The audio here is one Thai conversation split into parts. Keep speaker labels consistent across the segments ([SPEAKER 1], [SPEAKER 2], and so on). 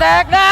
[SPEAKER 1] แตกหน้า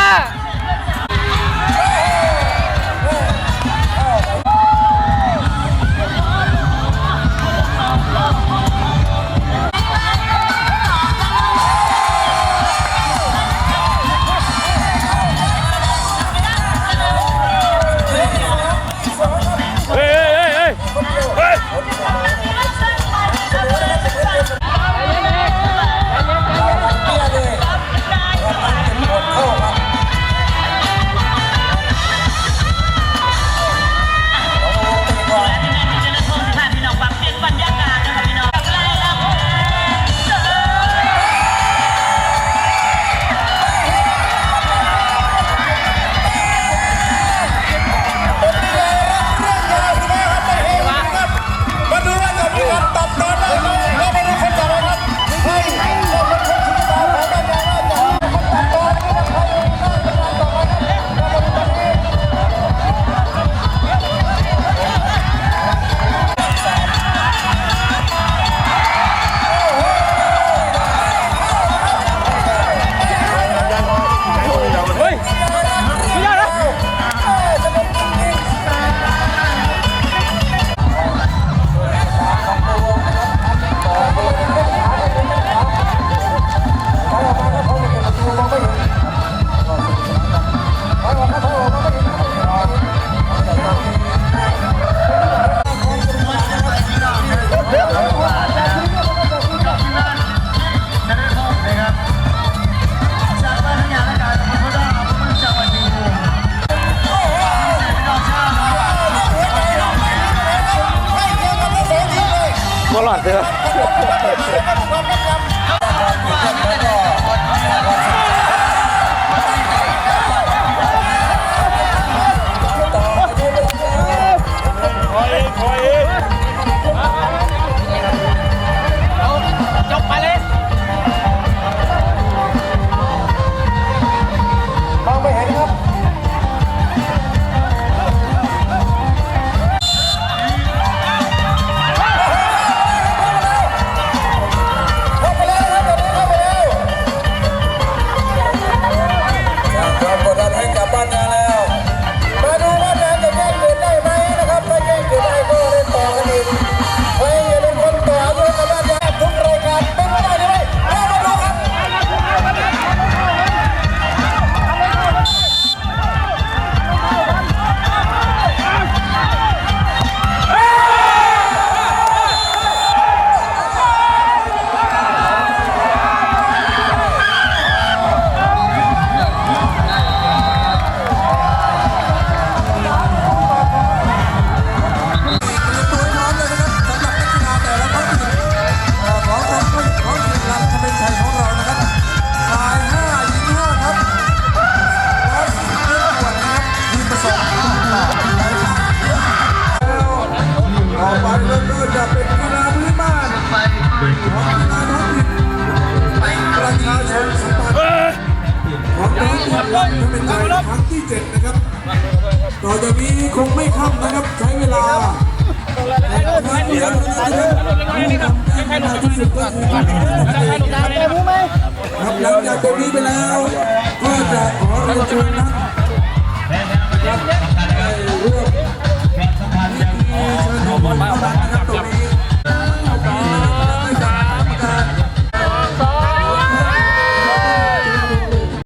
[SPEAKER 2] ห
[SPEAKER 3] ลอดเลย
[SPEAKER 2] นี้คงไม่ค่ำนะครับ ใช้เวลาทา
[SPEAKER 4] งเหลือทางเหลือนะครับทางที่สุดก็คือการแต่รู้ไหมครับหลังจากตรงนี้ไปแล้ว ก็จะขอเรียนเชิญนะ